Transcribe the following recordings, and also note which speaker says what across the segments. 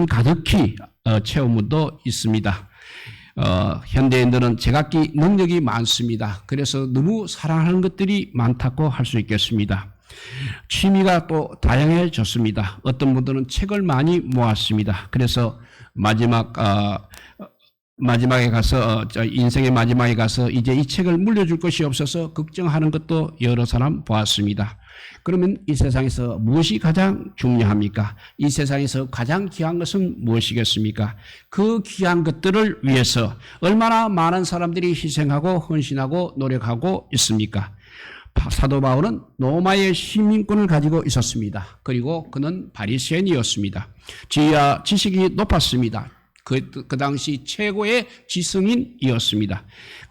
Speaker 1: 돈 가득히 어, 채운 분도 있습니다. 어, 현대인들은 제각기 능력이 많습니다. 그래서 너무 사랑하는 것들이 많다고 할 수 있겠습니다. 취미가 또 다양해졌습니다. 어떤 분들은 책을 많이 모았습니다. 그래서 마지막 어, 마지막에 가서 어, 저 인생의 마지막에 가서 이제 이 책을 물려줄 것이 없어서 걱정하는 것도 여러 사람 보았습니다. 그러면 이 세상에서 무엇이 가장 중요합니까? 이 세상에서 가장 귀한 것은 무엇이겠습니까? 그 귀한 것들을 위해서 얼마나 많은 사람들이 희생하고 헌신하고 노력하고 있습니까? 바- 사도 바울은 로마의 시민권을 가지고 있었습니다. 그리고 그는 바리새인이었습니다. 지혜와 지식이 높았습니다. 그, 그 당시 최고의 지성인이었습니다.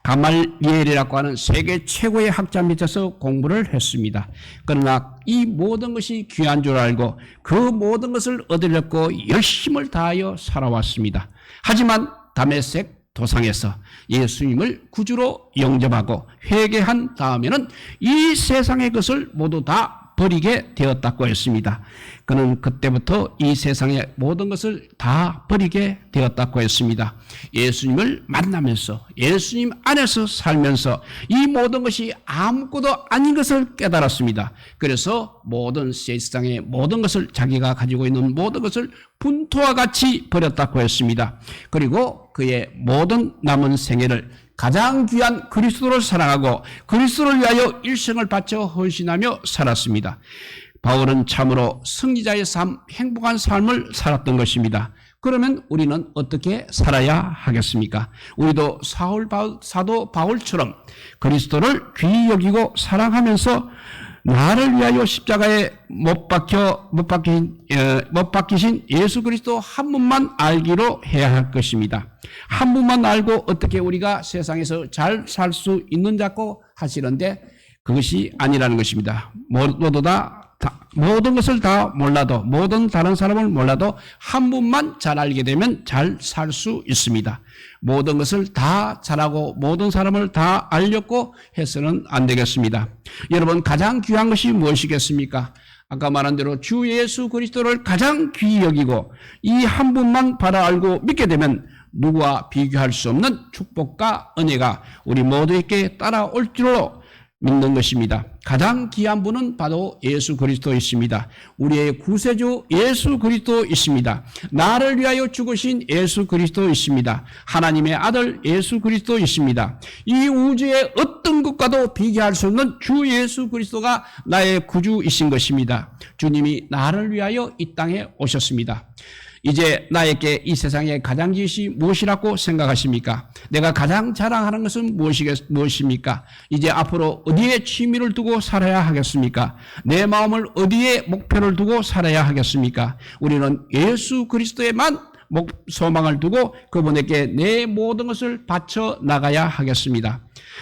Speaker 1: 가말리엘이라고 하는 세계 최고의 학자 밑에서 공부를 했습니다. 그러나 이 모든 것이 귀한 줄 알고 그 모든 것을 얻으려고 열심을 다하여 살아왔습니다. 하지만 다메섹 도상에서 예수님을 구주로 영접하고 회개한 다음에는 이 세상의 것을 모두 다 버리게 되었다고 했습니다. 그는 그때부터 이 세상의 모든 것을 다 버리게 되었다고 했습니다. 예수님을 만나면서 예수님 안에서 살면서 이 모든 것이 아무것도 아닌 것을 깨달았습니다. 그래서 모든 세상의 모든 것을 자기가 가지고 있는 모든 것을 분토와 같이 버렸다고 했습니다. 그리고 그의 모든 남은 생애를 가장 귀한 그리스도를 사랑하고 그리스도를 위하여 일생을 바쳐 헌신하며 살았습니다. 바울은 참으로 승리자의 삶, 행복한 삶을 살았던 것입니다. 그러면 우리는 어떻게 살아야 하겠습니까? 우리도 사울 바울, 사도 바울처럼 그리스도를 귀히 여기고 사랑하면서 나를 위하여 십자가에 못 박혀 못 박힌 에, 못 박히신 예수 그리스도 한 분만 알기로 해야 할 것입니다. 한 분만 알고 어떻게 우리가 세상에서 잘 살 수 있는 자고 하시는데 그것이 아니라는 것입니다. 모두 다, 다 모든 것을 다 몰라도 모든 다른 사람을 몰라도 한 분만 잘 알게 되면 잘 살 수 있습니다. 모든 것을 다 잘하고 모든 사람을 다 알렸고 해서는 안 되겠습니다. 여러분 가장 귀한 것이 무엇이겠습니까? 아까 말한 대로 주 예수 그리스도를 가장 귀히 여기고 이 한 분만 바라 알고 믿게 되면 누구와 비교할 수 없는 축복과 은혜가 우리 모두에게 따라올 줄로 믿는 것입니다. 가장 귀한 분은 바로 예수 그리스도이십니다. 우리의 구세주 예수 그리스도이십니다. 나를 위하여 죽으신 예수 그리스도이십니다. 하나님의 아들 예수 그리스도이십니다. 이 우주의 어떤 것과도 비교할 수 없는 주 예수 그리스도가 나의 구주이신 것입니다. 주님이 나를 위하여 이 땅에 오셨습니다. 이제 나에게 이 세상의 가장 지시 무엇이라고 생각하십니까? 내가 가장 자랑하는 것은 무엇이겠, 무엇입니까? 이제 앞으로 어디에 취미를 두고 살아야 하겠습니까? 내 마음을 어디에 목표를 두고 살아야 하겠습니까? 우리는 예수 그리스도에만 목, 소망을 두고 그분에게 내 모든 것을 바쳐 나가야 하겠습니다.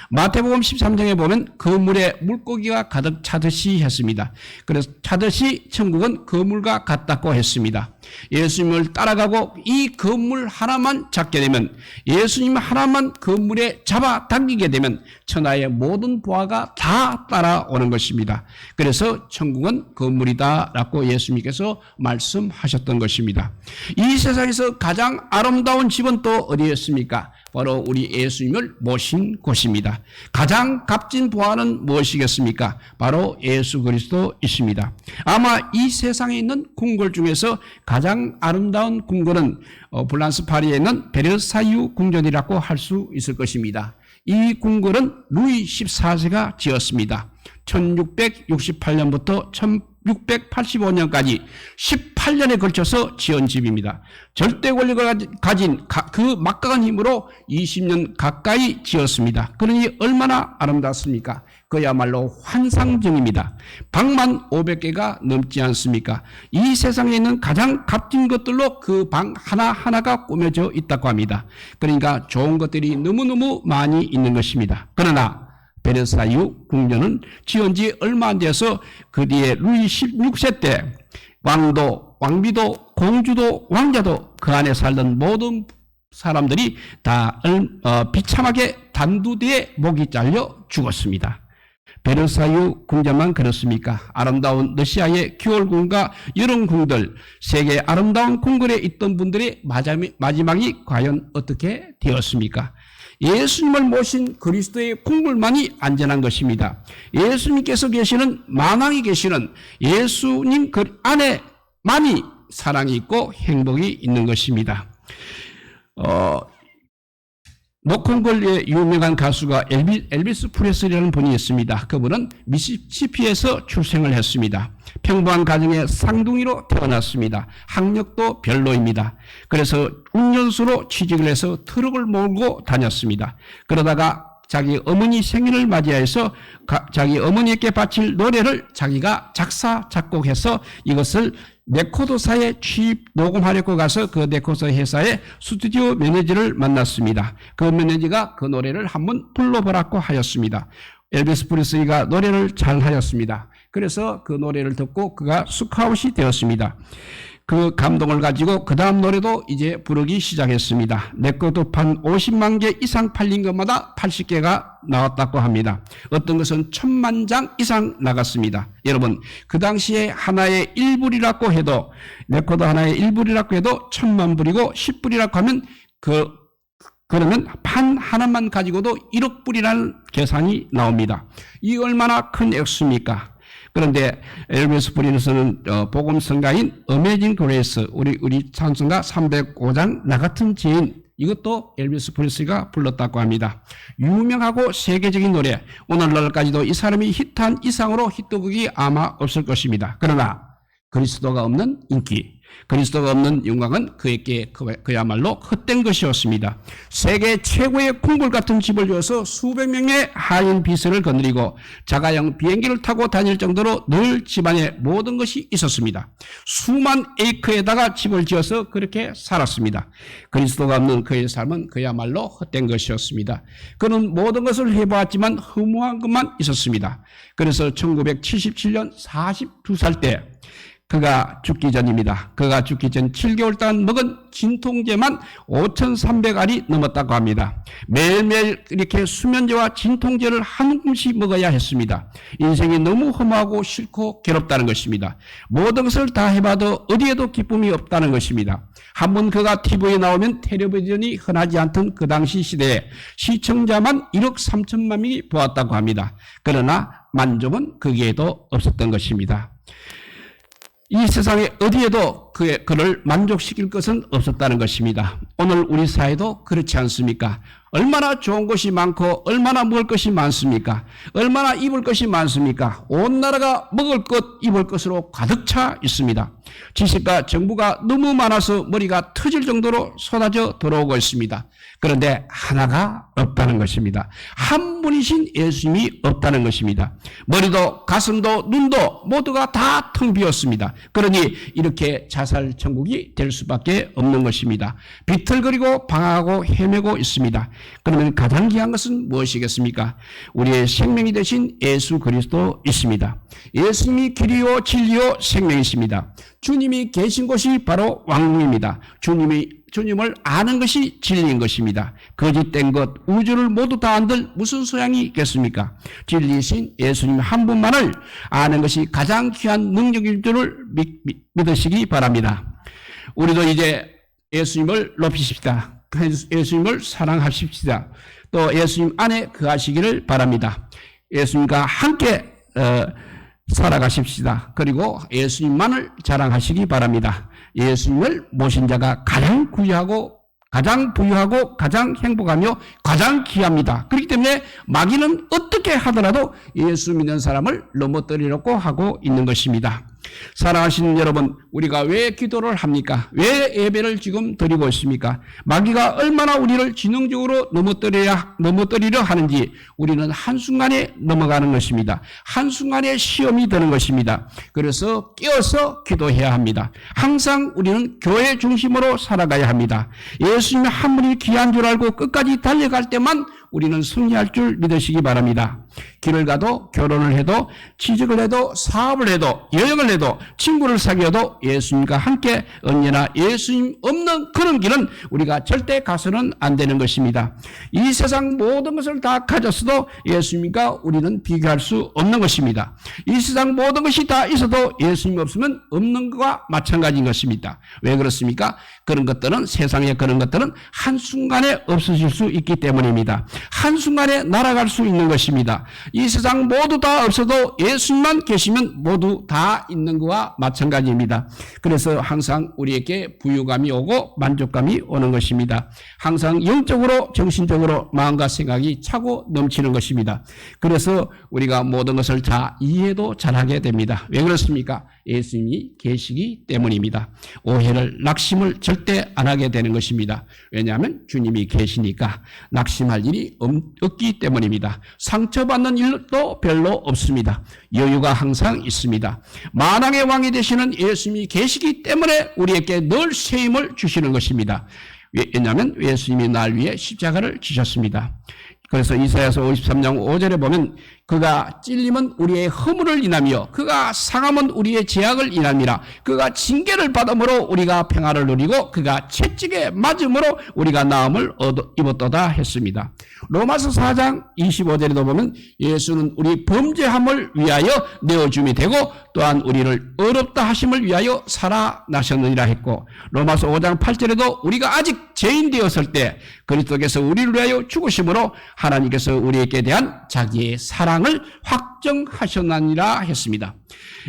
Speaker 1: 마태복음 13장에 보면 그물에 물고기가 가득 차듯이 했습니다. 그래서 차듯이 천국은 그물과 같다고 했습니다. 예수님을 따라가고 이 그물 하나만 잡게 되면 예수님 하나만 그물에 잡아 당기게 되면 천하의 모든 보화가 다 따라오는 것입니다. 그래서 천국은 그물이다라고 예수님께서 말씀하셨던 것입니다. 이 세상에서 가장 아름다운 집은 또 어디였습니까? 바로 우리 예수님을 모신 곳입니다. 가장 값진 보화는 무엇이겠습니까? 바로 예수 그리스도이십니다. 아마 이 세상에 있는 궁궐 중에서 가장 아름다운 궁궐은 어, 플란스 파리에 있는 베르사유 궁전이라고 할 수 있을 것입니다. 이 궁궐은 루이 14세가 지었습니다. 1668년부터 1685년까지 18년에 걸쳐서 지은 집입니다. 절대 권력을 가진 그 막강한 힘으로 20년 가까이 지었습니다. 그러니 얼마나 아름답습니까? 그야말로 환상적입니다. 방만 500개가 넘지 않습니까? 이 세상에 있는 가장 값진 것들로 그 방 하나하나가 꾸며져 있다고 합니다. 그러니까 좋은 것들이 너무너무 많이 있는 것입니다. 그러나 베르사유 궁전은 지은 지 얼마 안 돼서 그 뒤에 루이 16세 때 왕도, 왕비도, 공주도, 왕자도 그 안에 살던 모든 사람들이 다 어, 비참하게 단두대에 목이 잘려 죽었습니다. 베르사유 궁전만 그렇습니까? 아름다운 러시아의 겨울궁과 여름궁들, 세계 아름다운 궁궐에 있던 분들의 마지막이- 마지막이 과연 어떻게 되었습니까? 예수님을 모신 그리스도의 궁궐만이 안전한 것입니다. 예수님께서 계시는 만왕이 계시는 예수님 그 안에만이 사랑이 있고 행복이 있는 것입니다. 어, 노콩골의 유명한 가수가 엘비, 엘비스 프레슬리라는 분이 있습니다. 그분은 미시시피에서 출생을 했습니다. 평범한 가정의 쌍둥이로 태어났습니다. 학력도 별로입니다. 그래서 운전수로 취직을 해서 트럭을 몰고 다녔습니다. 그러다가 자기 어머니 생일을 맞이해서 가- 자기 어머니께 바칠 노래를 자기가 작사 작곡해서 이것을 레코드사에 취입 녹음하려고 가서 그 레코드 회사의 스튜디오 매니저를 만났습니다. 그 매니저가 그 노래를 한번 불러보라고 하였습니다. 엘비스 프리스리가 노래를 잘 하였습니다. 그래서 그 노래를 듣고 그가 스카웃이 되었습니다. 그 감동을 가지고 그 다음 노래도 이제 부르기 시작했습니다. 레코드판 50만 개 이상 팔린 것마다 80개가 나왔다고 합니다. 어떤 것은 천만 장 이상 나갔습니다. 여러분, 그 당시에 하나의 1불이라고 해도, 레코드 하나의 1불이라고 해도 천만 불이고 10불이라고 하면 그 그러면 판 하나만 가지고도 1억 불이라는 계산이 나옵니다. 이 얼마나 큰 액수입니까? 그런데 엘비스 프리스는 어, 복음 성가인 어메이징 그레이스 우리 우리 찬송가 305장 나 같은 죄인 이것도 엘비스 프리스가 불렀다고 합니다. 유명하고 세계적인 노래 오늘날까지도 이 사람이 히트한 이상으로 히트곡이 아마 없을 것입니다. 그러나 그리스도가 없는 인기, 그리스도가 없는 영광은 그에게 그- 그야말로 헛된 것이었습니다. 세계 최고의 궁궐 같은 집을 지어서 수백 명의 하인 비서를 거느리고 자가용 비행기를 타고 다닐 정도로 늘 집안에 모든 것이 있었습니다. 수만 에이크에다가 집을 지어서 그렇게 살았습니다. 그리스도가 없는 그의 삶은 그야말로 헛된 것이었습니다. 그는 모든 것을 해보았지만 허무한 것만 있었습니다. 그래서 1977년 42살 때 그가 죽기 전입니다. 그가 죽기 전 7개월 동안 먹은 진통제만 5,300알이 넘었다고 합니다. 매일매일 이렇게 수면제와 진통제를 한 움씩 먹어야 했습니다. 인생이 너무 험하고 싫고 괴롭다는 것입니다. 모든 것을 다 해봐도 어디에도 기쁨이 없다는 것입니다. 한 번 그가 TV에 나오면 텔레비전이 흔하지 않던 그 당시 시대에 시청자만 1억 3천만 명이 보았다고 합니다. 그러나 만족은 거기에도 없었던 것입니다. 이 세상에 어디에도 그의, 그를 만족시킬 것은 없었다는 것입니다. 오늘 우리 사회도 그렇지 않습니까? 얼마나 좋은 것이 많고 얼마나 먹을 것이 많습니까? 얼마나 입을 것이 많습니까? 온 나라가 먹을 것, 입을 것으로 가득 차 있습니다. 지식과 정부가 너무 많아서 머리가 터질 정도로 쏟아져 들어오고 있습니다. 그런데 하나가 없다는 것입니다. 한 분이신 예수님이 없다는 것입니다. 머리도 가슴도 눈도 모두가 다 텅 비었습니다. 그러니 이렇게 자살 천국이 될 수밖에 없는 것입니다. 비틀거리고 방황하고 헤매고 있습니다. 그러면 가장 귀한 것은 무엇이겠습니까? 우리의 생명이 되신 예수 그리스도 있습니다. 예수님이 길이요 진리요 생명이십니다. 주님이 계신 곳이 바로 왕궁입니다. 주님이 주님을 아는 것이 진리인 것입니다. 거짓된 것, 우주를 모두 다 안들 무슨 소양이 있겠습니까? 진리이신 예수님 한 분만을 아는 것이 가장 귀한 능력일 줄을 믿, 믿, 믿으시기 바랍니다. 우리도 이제 예수님을 높이십시다. 예수님을 사랑하십시다. 또 예수님 안에 거하시기를 바랍니다. 예수님과 함께 어, 살아가십시다. 그리고 예수님만을 자랑하시기 바랍니다. 예수님을 모신 자가 가장 구유하고 가장 부유하고 가장 행복하며 가장 귀합니다. 그렇기 때문에 마귀는 어떻게 하더라도 예수 믿는 사람을 넘어뜨리려고 하고 있는 것입니다. 사랑하시는 여러분, 우리가 왜 기도를 합니까? 왜 예배를 지금 드리고 있습니까? 마귀가 얼마나 우리를 지능적으로 넘어뜨려야, 넘어뜨리려 하는지 우리는 한순간에 넘어가는 것입니다. 한순간에 시험이 되는 것입니다. 그래서 깨어서 기도해야 합니다. 항상 우리는 교회 중심으로 살아가야 합니다. 예수님 한 분이 귀한 줄 알고 끝까지 달려갈 때만 우리는 승리할 줄 믿으시기 바랍니다. 길을 가도 결혼을 해도 취직을 해도 사업을 해도 여행을 해도 친구를 사귀어도 예수님과 함께 언제나 예수님 없는 그런 길은 우리가 절대 가서는 안 되는 것입니다. 이 세상 모든 것을 다 가졌어도 예수님과 우리는 비교할 수 없는 것입니다. 이 세상 모든 것이 다 있어도 예수님 없으면 없는 것과 마찬가지인 것입니다. 왜 그렇습니까? 그런 것들은 세상의 그런 것들은 한순간에 없어질 수 있기 때문입니다. 한순간에 날아갈 수 있는 것입니다. 이 세상 모두 다 없어도 예수님만 계시면 모두 다 있는 것과 마찬가지입니다. 그래서 항상 우리에게 부유감이 오고 만족감이 오는 것입니다. 항상 영적으로 정신적으로 마음과 생각이 차고 넘치는 것입니다. 그래서 우리가 모든 것을 다 이해도 잘하게 됩니다. 왜 그렇습니까? 예수님이 계시기 때문입니다. 오해를 낙심을 절대 안 하게 되는 것입니다. 왜냐하면 주님이 계시니까 낙심할 일이 없기 때문입니다. 상처받 는 일도 별로 없습니다. 여유가 항상 있습니다. 만왕의 왕이 되시는 예수님이 계시기 때문에 우리에게 늘 새 힘을 주시는 것입니다. 왜냐하면 예수님이 날 위해 십자가를 지셨습니다. 그래서 이사야서 53장 5절에 보면 그가 찔림은 우리의 허물을 인하며 그가 상함은 우리의 제약을 인함이라 그가 징계를 받음으로 우리가 평화를 누리고 그가 채찍에 맞음으로 우리가 나음을 얻어 입었도다 했습니다. 로마서 4장 25절에도 보면 예수는 우리 범죄함을 위하여 내어줌이 되고 또한 우리를 어렵다 하심을 위하여 살아나셨느니라 했고 로마서 5장 8절에도 우리가 아직 죄인 되었을 때 그리스도께서 우리를 위하여 죽으심으로 하나님께서 우리에게 대한 자기의 사랑 을 확정하셨느니라 했습니다.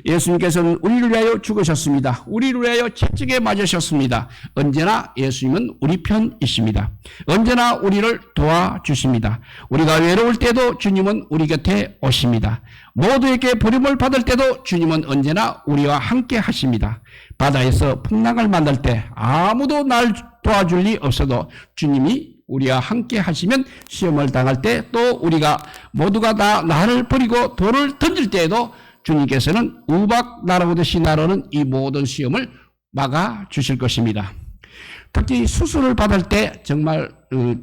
Speaker 1: 예수님께서는 우리를 위하여 죽으셨습니다. 우리를 위하여 채찍에 맞으셨습니다. 언제나 예수님은 우리 편이십니다. 언제나 우리를 도와주십니다. 우리가 외로울 때도 주님은 우리 곁에 오십니다. 모두에게 부름을 받을 때도 주님은 언제나 우리와 함께 하십니다. 바다에서 풍랑을 만날 때 아무도 날 도와줄 리 없어도 주님이 우리와 함께 하시면 시험을 당할 때 또 우리가 모두가 다 나를 버리고 돌을 던질 때에도 주님께서는 우박 날아오듯이 날아오는 이 모든 시험을 막아 주실 것입니다. 특히 수술을 받을 때 정말 어,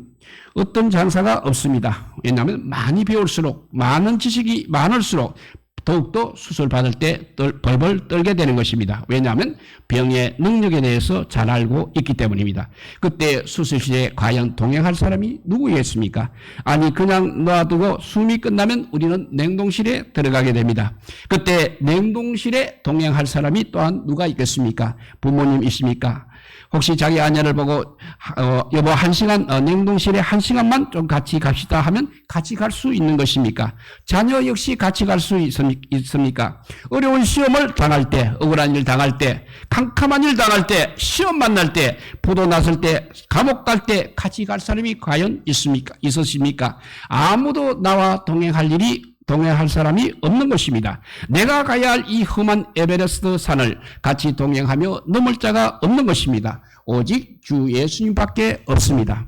Speaker 1: 어떤 장사가 없습니다. 왜냐하면 많이 배울수록 많은 지식이 많을수록 더욱더 수술 받을 때 떨, 벌벌 떨게 되는 것입니다. 왜냐하면 병의 능력에 대해서 잘 알고 있기 때문입니다. 그때 수술실에 과연 동행할 사람이 누구였습니까? 아니 그냥 놔두고 숨이 끝나면 우리는 냉동실에 들어가게 됩니다. 그때 냉동실에 동행할 사람이 또한 누가 있겠습니까? 부모님이십니까? 혹시 자기 아내를 보고 어, 여보 한 시간 어, 냉동실에 한 시간만 좀 같이 갑시다 하면 같이 갈 수 있는 것입니까? 자녀 역시 같이 갈 수 있습니까? 어려운 시험을 당할 때, 억울한 일 당할 때, 캄캄한 일 당할 때, 시험 만날 때, 포도 났을 때, 감옥 갈 때 같이 갈 사람이 과연 있습니까? 있으십니까? 아무도 나와 동행할 일이 동행할 사람이 없는 것입니다. 내가 가야 할 이 험한 에베레스트 산을 같이 동행하며 넘을 자가 없는 것입니다. 오직 주 예수님밖에 없습니다.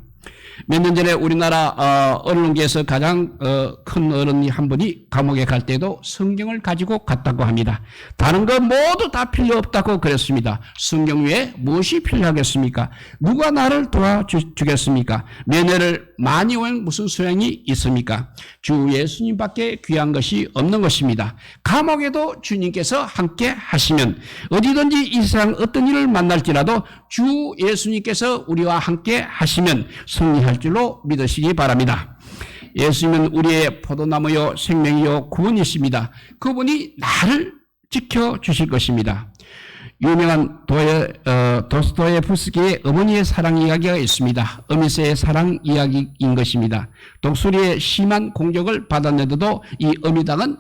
Speaker 1: 몇 년 전에 우리나라 어, 언론계에서 가장 어, 큰 어른이 한 분이 감옥에 갈 때도 성경을 가지고 갔다고 합니다. 다른 거 모두 다 필요 없다고 그랬습니다. 성경 외에 무엇이 필요하겠습니까? 누가 나를 도와주겠습니까? 면회를 많이 온 무슨 소용이 있습니까? 주 예수님밖에 귀한 것이 없는 것입니다. 감옥에도 주님께서 함께 하시면 어디든지 이 세상 어떤 일을 만날지라도 주 예수님께서 우리와 함께 하시면 승리 할 줄로 믿으시기 바랍니다. 예수님은 우리의 포도나무요 생명이요 구원이십니다. 그분이 나를 지켜 주실 것입니다. 유명한 도에, 어, 도스토예프스키의 어머니의 사랑 이야기가 있습니다. 어미세의 사랑 이야기인 것입니다. 독수리의 심한 공격을 받았는데도 이 어미당은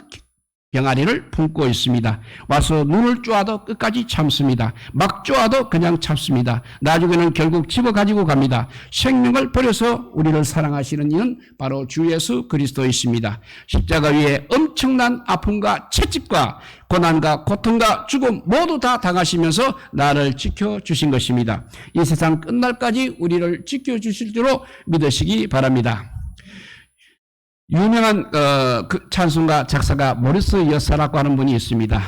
Speaker 1: 병아리를 품고 있습니다. 와서 눈을 쪼아도 끝까지 참습니다. 막 쪼아도 그냥 참습니다. 나중에는 결국 집어 가지고 갑니다. 생명을 버려서 우리를 사랑하시는 이는 바로 주 예수 그리스도이십니다. 십자가 위에 엄청난 아픔과 채찍과 고난과 고통과 죽음 모두 다 당하시면서 나를 지켜주신 것입니다. 이 세상 끝날까지 우리를 지켜주실 줄로 믿으시기 바랍니다. 유명한 어, 그 찬송가 작사가 모리스 여사라고 하는 분이 있습니다.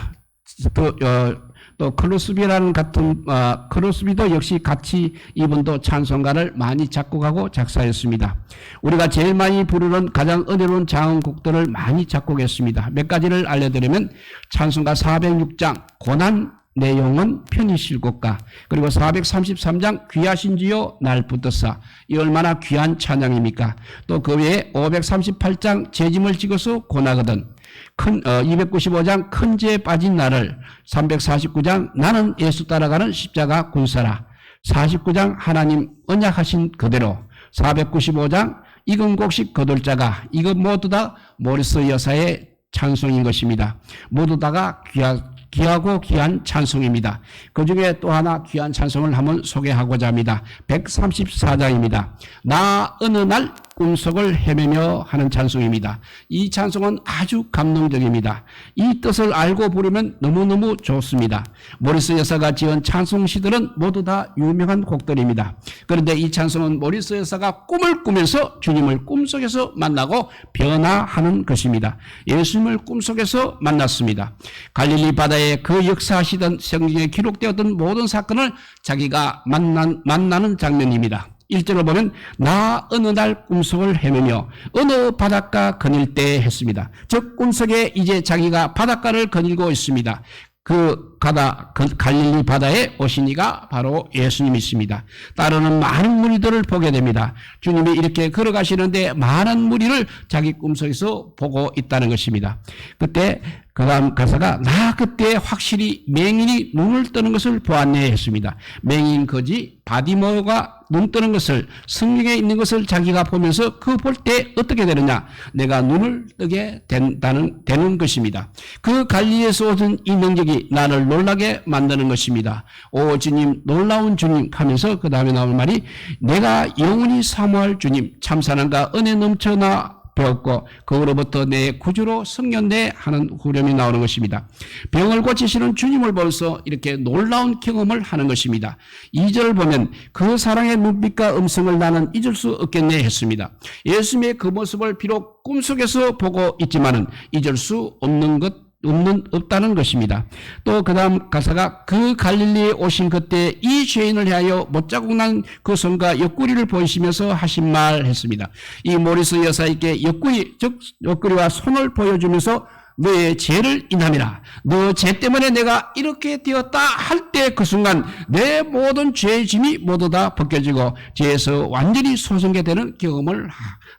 Speaker 1: 또, 어, 또 크로스비라는 같은 어, 크로스비도 역시 같이 이분도 찬송가를 많이 작곡하고 작사했습니다. 우리가 제일 많이 부르는 가장 은혜로운 장곡들을 많이 작곡했습니다. 몇 가지를 알려드리면 찬송가 406장 고난 내용은 편히 실곡가. 그리고 433장 귀하신지요 날 붙었사. 이 얼마나 귀한 찬양입니까? 또 그 외에 538장 재짐을 찍어서 고나거든. 큰, 어, 295장 큰 죄에 빠진 나를. 349장 나는 예수 따라가는 십자가 군사라. 49장 하나님 언약하신 그대로. 495장 이근곡식 거돌자가. 이것 모두 다 모리스 여사의 찬송인 것입니다. 모두 다가 귀하, 귀하고 귀한 찬송입니다. 그 중에 또 하나 귀한 찬송을 한번 소개하고자 합니다. 134장입니다. 나 어느 날 꿈속을 헤매며 하는 찬송입니다. 이 찬송은 아주 감동적입니다. 이 뜻을 알고 부르면 너무너무 좋습니다. 모리스 여사가 지은 찬송 시들은 모두 다 유명한 곡들입니다. 그런데 이 찬송은 모리스 여사가 꿈을 꾸면서 주님을 꿈속에서 만나고 변화하는 것입니다. 예수님을 꿈속에서 만났습니다. 갈릴리 바다에 그 역사하시던 성경에 기록되었던 모든 사건을 자기가 만난, 만나는 장면입니다. 1절을 보면 나 어느 날 꿈속을 헤매며 어느 바닷가 거닐 때 했습니다. 즉 꿈속에 이제 자기가 바닷가를 거닐고 있습니다. 그 가다 그 갈릴리 바다에 오신 이가 바로 예수님이십니다. 따르는 많은 무리들을 보게 됩니다. 주님이 이렇게 걸어가시는데 많은 무리를 자기 꿈속에서 보고 있다는 것입니다. 그때 그 다음 가사가 나 그때 확실히 맹인이 눈을 뜨는 것을 보았네 했습니다. 맹인 거지 바디모가 눈 뜨는 것을 성경에 있는 것을 자기가 보면서 그 볼 때 어떻게 되느냐 내가 눈을 뜨게 된다는 되는 것입니다. 그 갈리에서 오신 이 능력이 나를 놀라게 만드는 것입니다. 오 주님 놀라운 주님 하면서 그 다음에 나올 말이 내가 영원히 사모할 주님 참사랑과 은혜 넘쳐나 배웠고 그로부터 내 구주로 승연대 하는 후렴이 나오는 것입니다. 병을 고치시는 주님을 보면서 이렇게 놀라운 경험을 하는 것입니다. 2절을 보면 그 사랑의 눈빛과 음성을 나는 잊을 수 없겠네 했습니다. 예수님의 그 모습을 비록 꿈속에서 보고 있지만은 잊을 수 없는 것 없는 없다는 것입니다. 또 그 다음 가사가 그 갈릴리에 오신 그때 이 죄인을 위하여 못자국 난 그 손과 옆구리를 보이시면서 하신 말 했습니다. 이 모리스 여사에게 옆구리 즉 옆구리와 손을 보여주면서 너의 죄를 인함이라. 너 죄 때문에 내가 이렇게 되었다 할 때 그 순간 내 모든 죄의 짐이 모두 다 벗겨지고 죄에서 완전히 소성게 되는 경험을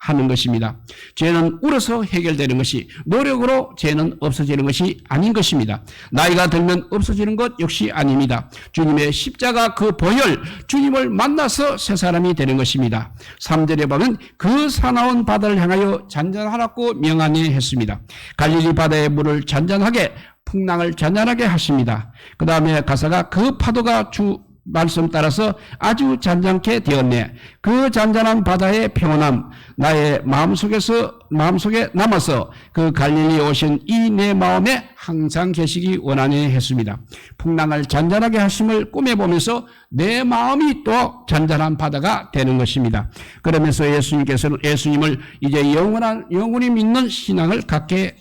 Speaker 1: 하는 것입니다. 죄는 울어서 해결되는 것이 노력으로 죄는 없어지는 것이 아닌 것입니다. 나이가 들면 없어지는 것 역시 아닙니다. 주님의 십자가 그 보혈, 주님을 만나서 새 사람이 되는 것입니다. 3절에 보면 그 사나운 바다를 향하여 잔잔하라고 명하네 했습니다. 갈릴리 바다 의 물을 잔잔하게 풍랑을 잔잔하게 하십니다. 그 다음에 가사가 그 파도가 주 말씀 따라서 아주 잔잔케 되었네. 그 잔잔한 바다의 평온함, 나의 마음속에서, 마음속에 남아서 그 갈릴리 오신 이 내 마음에 항상 계시기 원하네 했습니다. 풍랑을 잔잔하게 하심을 꿈에 보면서 내 마음이 또 잔잔한 바다가 되는 것입니다. 그러면서 예수님께서는 예수님을 이제 영원한, 영원히 믿는 신앙을 갖게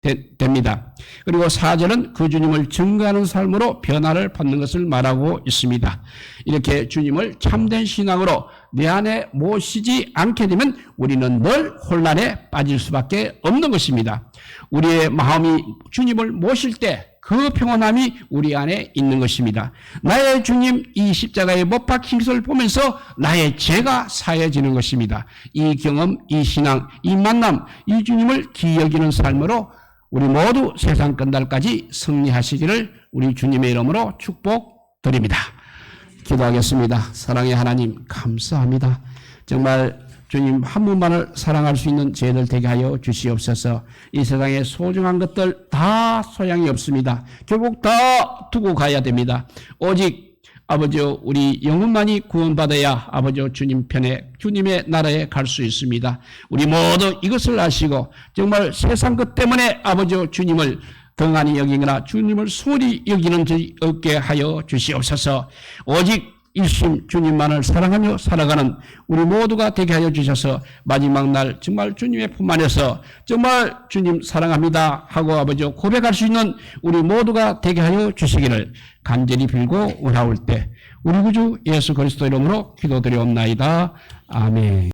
Speaker 1: 되, 됩니다. 그리고 사절은 그 주님을 증거하는 삶으로 변화를 받는 것을 말하고 있습니다. 이렇게 주님을 참된 신앙으로 내 안에 모시지 않게 되면 우리는 늘 혼란에 빠질 수밖에 없는 것입니다. 우리의 마음이 주님을 모실 때 그 평온함이 우리 안에 있는 것입니다. 나의 주님 이 십자가에 못 박힌 것을 보면서 나의 죄가 사해지는 것입니다. 이 경험, 이 신앙, 이 만남, 이 주님을 기여기는 삶으로 우리 모두 세상 끝날까지 승리하시기를 우리 주님의 이름으로 축복드립니다. 기도하겠습니다. 사랑의 하나님 감사합니다. 정말 주님 한 분만을 사랑할 수 있는 죄들 되게 하여 주시옵소서. 이 세상에 소중한 것들 다 소양이 없습니다. 결국 다 두고 가야 됩니다. 오직 아버지 우리 영혼만이 구원받아야 아버지 주님 편에 주님의 나라에 갈 수 있습니다. 우리 모두 이것을 아시고 정말 세상 것 때문에 아버지 주님을 등한히 여기거나 주님을 소리 여기는 지 없게 하여 주시옵소서. 오직 일심 주님만을 사랑하며 살아가는 우리 모두가 되게 하여 주셔서 마지막 날 정말 주님의 품 안에서 정말 주님 사랑합니다 하고 아버지 고백할 수 있는 우리 모두가 되게 하여 주시기를 간절히 빌고 원하올 때 우리 구주 예수 그리스도 이름으로 기도드리옵나이다. 아멘.